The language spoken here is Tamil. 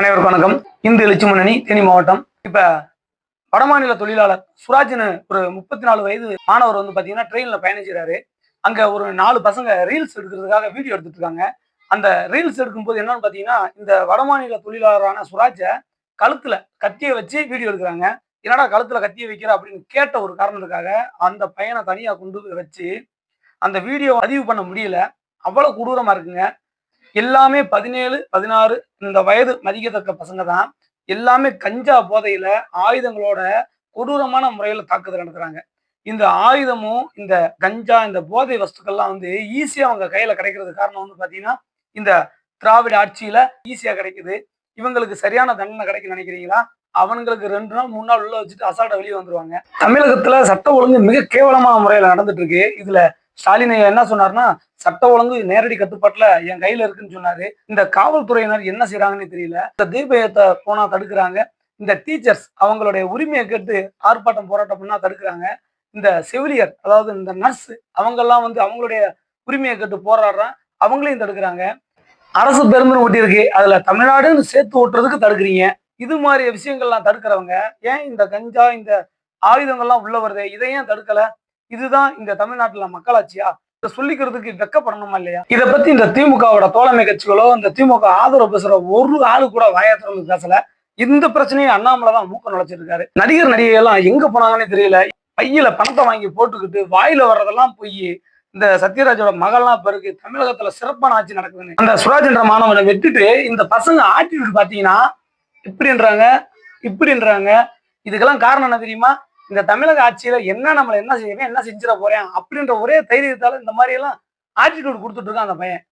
அனைவருக்கும் வணக்கம். இந்து எழுச்சி முன்னணி தேனி மாவட்டம். இப்ப வடமாநில தொழிலாளர் சுராஜ்னு ஒரு முப்பத்தி நாலு வயது மாணவர் வந்து பாத்தீங்கன்னா ட்ரெயின்ல பயணிச்சுறாரு அங்க ஒரு நாலு பசங்க ரீல்ஸ் எடுக்கிறதுக்காக வீடியோ எடுத்துட்டு இருக்காங்க. அந்த ரீல்ஸ் எடுக்கும்போது என்னன்னு பாத்தீங்கன்னா இந்த வடமாநில தொழிலாளரான சுராஜை கழுத்துல கத்தியை வச்சு வீடியோ எடுக்கிறாங்க. என்னடா கழுத்துல கத்தியை வைக்கிற அப்படின்னு கேட்ட ஒரு காரணத்துக்காக அந்த பையனை தனியா கொண்டு போய் வச்சு அந்த வீடியோ பதிவு பண்ண முடியல. அவ்வளவு கொடூரமா இருக்குங்க. எல்லாமே பதினேழு பதினாறு இந்த வயது மதிக்கத்தக்க பசங்க தான் எல்லாமே கஞ்சா போதையில ஆயுதங்களோட கொடூரமான முறையில தாக்குதல் நடத்துறாங்க. இந்த ஆயுதமும் இந்த கஞ்சா இந்த போதை வஸ்துக்கள்லாம் வந்து ஈஸியா அவங்க கையில கிடைக்கிறது காரணம் வந்து பாத்தீங்கன்னா இந்த திராவிட ஆட்சியில ஈஸியா கிடைக்குது. இவங்களுக்கு சரியான தண்டனை கிடைக்குன்னு நினைக்கிறீங்களா? அவங்களுக்கு ரெண்டு நாள் மூணு நாள் உள்ள வச்சுட்டு அசால்ட்டா வெளியே வந்துருவாங்க. தமிழகத்துல சட்ட ஒழுங்கு மிக கேவலமான முறையில நடந்துட்டு இருக்கு. இதுல ஸ்டாலின் ஐயா என்ன சொன்னார்னா சட்ட ஒழுங்கு நேரடி கட்டுப்பாட்டுல என் கையில இருக்குன்னு சொன்னாரு. இந்த காவல்துறையினர் என்ன செய்யறாங்கன்னு தெரியல. இந்த தீபயத்தை போனா தடுக்கிறாங்க. இந்த டீச்சர்ஸ் அவங்களுடைய உரிமையை கேட்டு ஆர்ப்பாட்டம் போராட்டம் பண்ணா தடுக்கிறாங்க. இந்த செவிலியர் அதாவது இந்த நர்ஸ் அவங்கெல்லாம் வந்து அவங்களுடைய உரிமையை கேட்டு போராடுறான் அவங்களையும் தடுக்கிறாங்க. அரசு பேருந்து ஓட்டி இருக்கு அதுல தமிழ்நாடுன்னு சேர்த்து ஓட்டுறதுக்கு தடுக்கிறீங்க. இது மாதிரி விஷயங்கள்லாம் தடுக்கிறவங்க ஏன் இந்த கஞ்சா இந்த ஆயுதங்கள்லாம் உள்ள வருது? இதை ஏன் தடுக்கல? இதுதான் இந்த தமிழ்நாட்டுல மக்களாட்சியா? இதை சொல்லிக்கிறதுக்கு வெக்கப்படணுமா இல்லையா? இதை பத்தி இந்த திமுகவோட தோழமை கட்சிகளோ இந்த திமுக ஆதரவு பேசுற ஒரு ஆளு கூட வாயத்திறந்து பேசல. இந்த பிரச்சனையை அண்ணாமலை தான் மூக்க நுழைச்சிருக்காரு. நடிகர் நடிகை எல்லாம் எங்க போனாங்கன்னே தெரியல. பையில பணத்தை வாங்கி போட்டுக்கிட்டு வாயில வர்றதெல்லாம் போய் இந்த சத்யராஜோட மகள்லாம் இப்ப இருக்கு. தமிழகத்துல சிறப்பான ஆட்சி நடக்குதுன்னு. அந்த சுராஜ் என்ற மாணவனை விட்டுட்டு இந்த பசங்க ஆட்டிடியூட் பாத்தீங்கன்னா இப்படின்றாங்க இப்படின்றாங்க. இதுக்கெல்லாம் காரணம் என்ன தெரியுமா? இந்த தமிழக ஆட்சியில என்ன நம்மளை என்ன செய்வேன் என்ன செஞ்சிட போறேன் அப்படின்ற ஒரே தைரியத்தால இந்த மாதிரி எல்லாம் ஆட்டிடியூட் கொடுத்துட்டு இருக்கான் அந்த பையன்.